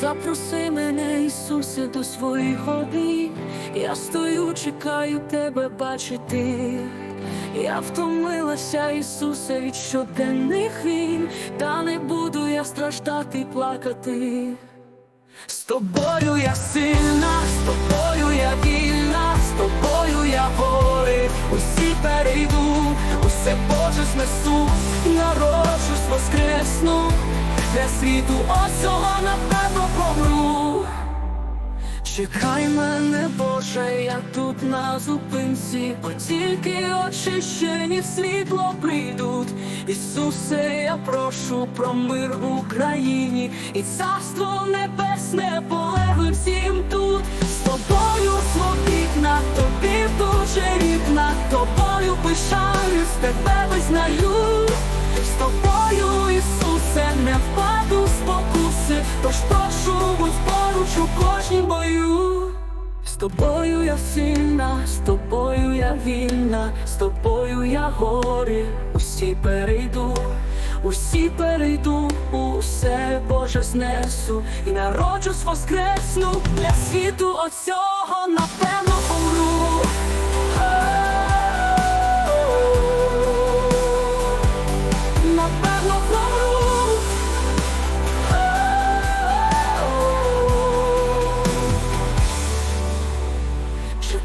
Запроси мене, Ісусе, до своїх обійм Я стою, чекаю тебе бачити. Я втомилася, Ісусе, від щоденних війн, та не буду я страждати, плакати. З тобою я сильна, з тобою я вільна, з тобою я гори, усі перейду, усе Боже знесу, народжусь, воскресну, для світу осього напевно помру. Чекай мене, Боже, я тут на зупинці, бо тільки очищені в світло прийдуть. Ісусе, я прошу про мир в Україні і царство небесне полеглим всім тут. З тобою свобідна, тобі дуже рідна, тобою пишаюсь, тебе тобою я сильна, з тобою я вільна, з тобою я горі, усі перейду, усі перейду, усе Боже знесу. І народжусь воскресну для світу оцього напевно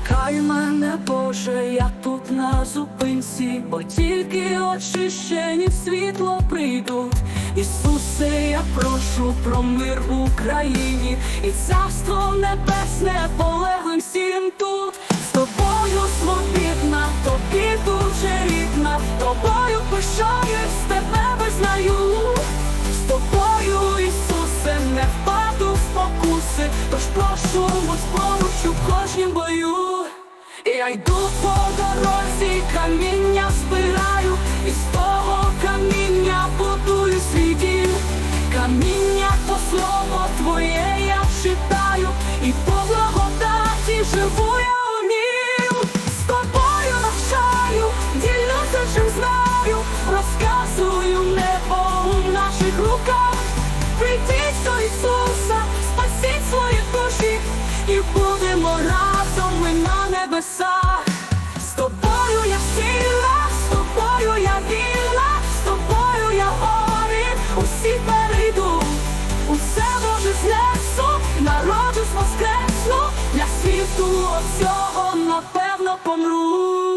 Чекай мене, Боже, я тут на зупинці, бо тільки очищені світло прийдуть. Ісусе, я прошу про мир в Україні і царство небесне полеглим всім тут. З тобою свобідна, тобі дуже рідна, тобою пишаюсь, тебе визнаю. З тобою, Ісусе, не впаду в спокуси, тож прошу будь поруч у кожнім бою. Я йду по дорозі, каміння збираю, і з того каміння будую свій дім. Каміння то слово твоє я читаю, і по благодаті живу я у нім. З тобою навчаю, ділюся чим знаю, розказую на небесах. З тобою я сіла, з тобою я віла, з тобою я гори, усі перейду, усе може знесу, народжусь воскресну, для світу всього. Напевно помру.